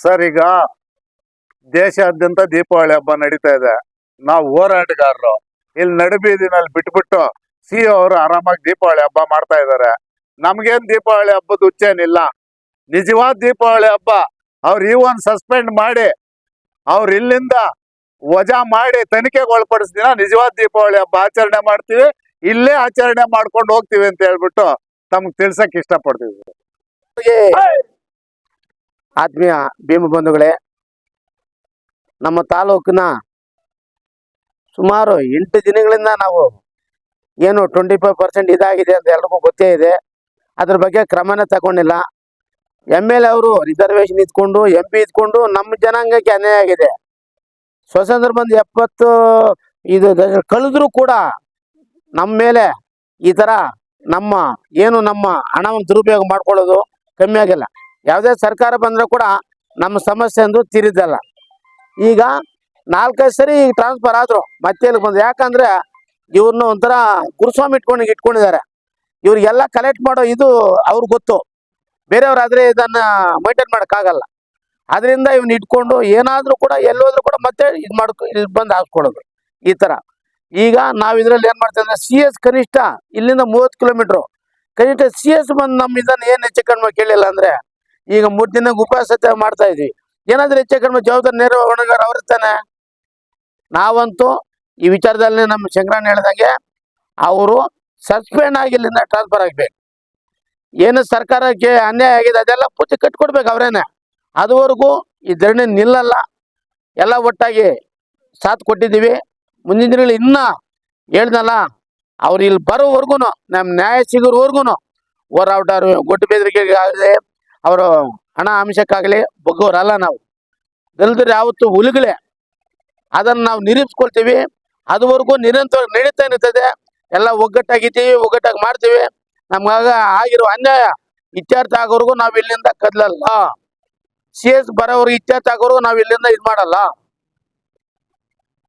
Sir, ಈಗ ದೇಶಾದ್ಯಂತ ದೀಪಾವಳಿ ಹಬ್ಬ ನಡೀತಾ ಇದೆ. ನಾವು ಹೋರಾಟಗಾರರು. ಇಲ್ಲಿ ನಡುಬೀದಿನಲ್ಲಿ ಬಿಟ್ಬಿಟ್ಟು ಸಿ ಅವರು ಆರಾಮಾಗಿ ದೀಪಾವಳಿ ಹಬ್ಬ ಮಾಡ್ತಾ ಇದ್ದಾರೆ. ನಮ್ಗೇನ್ ದೀಪಾವಳಿ ಹಬ್ಬದ ಹುಚ್ಚೇನಿಲ್ಲ. ನಿಜವಾದ ದೀಪಾವಳಿ ಹಬ್ಬ. ಅವ್ರು ಈ ಒಂದು ಸಸ್ಪೆಂಡ್ ಮಾಡಿ, ಅವ್ರ ಇಲ್ಲಿಂದ ವಜಾ ಮಾಡಿ ತನಿಖೆಗೆ ಒಳಪಡಿಸ್ದಿನ ನಿಜವಾದ ದೀಪಾವಳಿ ಹಬ್ಬ ಆಚರಣೆ ಮಾಡ್ತೀವಿ. ಇಲ್ಲೇ ಆಚರಣೆ ಮಾಡ್ಕೊಂಡು ಹೋಗ್ತೀವಿ ಅಂತ ಹೇಳ್ಬಿಟ್ಟು ತಮ್ಗೆ ತಿಳ್ಸಕ್ ಇಷ್ಟಪಡ್ತೀವಿ ಆತ್ಮೀಯ ಭೀಮ ಬಂಧುಗಳೇ, ನಮ್ಮ ತಾಲೂಕಿನ ಸುಮಾರು ಎಂಟು ದಿನಗಳಿಂದ ನಾವು ಏನು ಟ್ವೆಂಟಿ ಫೈವ್ ಪರ್ಸೆಂಟ್ ಇದಾಗಿದೆ ಅಂತ ಎಲ್ರಿಗೂ ಗೊತ್ತೇ ಇದೆ. ಅದ್ರ ಬಗ್ಗೆ ಕ್ರಮನೇ ತಗೊಂಡಿಲ್ಲ. ಎಂ ಎಲ್ ಎ ಅವರು ರಿಸರ್ವೇಶನ್ ಇದ್ಕೊಂಡು ಎಂ ಪಿ ಇದ್ಕೊಂಡು ನಮ್ಮ ಜನಾಂಗಕ್ಕೆ ಅನ್ಯಾಯ ಆಗಿದೆ. ಸ್ವತಂತ್ರ ಬಂದು ಎಪ್ಪತ್ತು, ಇದು ಕಳೆದ್ರು ಕೂಡ ನಮ್ಮ ಮೇಲೆ ಈ ಥರ ನಮ್ಮ, ಏನು ನಮ್ಮ ಹಣವನ್ನು ದುರುಪಯೋಗ ಮಾಡ್ಕೊಳ್ಳೋದು ಕಮ್ಮಿ ಆಗಿಲ್ಲ. ಯಾವುದೇ ಸರ್ಕಾರ ಬಂದರೂ ಕೂಡ ನಮ್ಮ ಸಮಸ್ಯೆ ಅಂದು ತೀರಿದ್ದಲ್ಲ ಈಗ ನಾಲ್ಕೈದು ಸರಿ ಟ್ರಾನ್ಸ್ಫರ್ ಆದರು ಮತ್ತೆ ಎಲ್ಲಿ ಬಂದು ಯಾಕಂದ್ರೆ ಇವ್ರನ್ನ ಒಂಥರ ಗುರುಸ್ವಾಮಿ ಇಟ್ಕೊಂಡು ಇಟ್ಕೊಂಡಿದ್ದಾರೆ. ಇವ್ರಿಗೆಲ್ಲ ಕಲೆಕ್ಟ್ ಮಾಡೋ ಇದು ಅವ್ರಿಗೆ ಗೊತ್ತು. ಬೇರೆಯವ್ರಾದರೆ ಇದನ್ನು ಮೈಂಟೈನ್ ಮಾಡೋಕ್ಕಾಗಲ್ಲ. ಅದರಿಂದ ಇವ್ನ ಇಟ್ಕೊಂಡು ಏನಾದರೂ ಕೂಡ ಎಲ್ಲೋದ್ರೂ ಕೂಡ ಮತ್ತೆ ಇದು ಮಾಡ್ಕೊ ಇಲ್ಲಿ ಬಂದು ಹಾಕ್ಕೊಳ್ಳೋದು ಈ ಥರ ಈಗ ನಾವು ಇದರಲ್ಲಿ ಏನು ಮಾಡ್ತೀವಿ ಅಂದರೆ ಸಿ ಎಸ್ ಕನಿಷ್ಠ ಇಲ್ಲಿಂದ ಮೂವತ್ತು ಕಿಲೋಮೀಟ್ರು ಕನಿಷ್ಠ ಸಿ ಎಸ್ ಬಂದು ನಮ್ಮ ಇದನ್ನು ಏನು ಹೆಚ್ಚು ಕಡಿಮೆ ಕೇಳಿಲ್ಲ ಅಂದ್ರೆ ಈಗ ಮೂರು ದಿನ ಉಪವಾಸ ಮಾಡ್ತಾ ಇದ್ವಿ ಏನಾದ್ರೂ ಹೆಚ್ಚು ಕಡಿಮೆ ಜವಾಬ್ದಾರಿ ನೇರ ಹೊಣೆಗಾರ ಅವ್ರಿರ್ತಾನೆ ನಾವಂತೂ ಈ ವಿಚಾರದಲ್ಲಿ ನಮ್ಮ ಶಂಕರಣ್ಣ ಹೇಳ್ದಂಗೆ ಅವರು ಸಸ್ಪೆಂಡ್ ಆಗಿ ಇಲ್ಲಿಂದ ಟ್ರಾನ್ಸ್ಫರ್ ಆಗ್ಬೇಕು ಏನು ಸರ್ಕಾರಕ್ಕೆ ಅನ್ಯಾಯ ಆಗಿದೆ ಅದೆಲ್ಲ ಪೂರ್ತಿ ಕಟ್ಕೊಡ್ಬೇಕು ಅವರೇನೆ ಅದುವರೆಗೂ ಈ ಧರಣಿ ನಿಲ್ಲಲ್ಲ ಎಲ್ಲ ಒಟ್ಟಾಗಿ ಸಾಥ್ ಕೊಟ್ಟಿದ್ದೀವಿ ಮುಂದಿನ ದಿನಗಳು ಇನ್ನ ಹೇಳ್ದಲ್ಲ ಅವ್ರು ಇಲ್ಲಿ ಬರೋವರೆಗೂ ನಮ್ಮ ನ್ಯಾಯ ಸಿಗೋರ್ವರ್ಗು ಹೋರಾಟ ಗೊಟ್ಟು ಬೆದರಿಕೆಗೆ ಆಗಲಿ ಅವರು ಹಣ ಅಂಶಕ್ಕಾಗಲಿ ಬಗ್ಗೋರಲ್ಲ ನಾವು. ದಲಿತರು ಯಾವತ್ತು ಹುಲಿಗಳೇ. ಅದನ್ನು ನಾವು ನಿರೂಪಿಸ್ಕೊಳ್ತೀವಿ ಅದುವರೆಗೂ ನಿರಂತರ ನಡೀತಾ ಇರ್ತದೆ ಎಲ್ಲ ಒಗ್ಗಟ್ಟಾಗಿದ್ದೀವಿ, ಒಗ್ಗಟ್ಟಾಗಿ ಮಾಡ್ತೀವಿ. ನಮ್ಗಾಗ ಆಗಿರೋ ಅನ್ಯಾಯ. ಇತ್ಯರ್ಥ ಆಗೋರ್ಗು ನಾವು ಇಲ್ಲಿಂದ ಕದಲಲ್ಲ. ಸಿ ಎಸ್ ಬರೋವ್ರಿಗೆ ಇತ್ಯರ್ಥ ಆಗೋರ್ಗು ನಾವು ಇಲ್ಲಿಂದ ಇದು ಮಾಡಲ್ಲ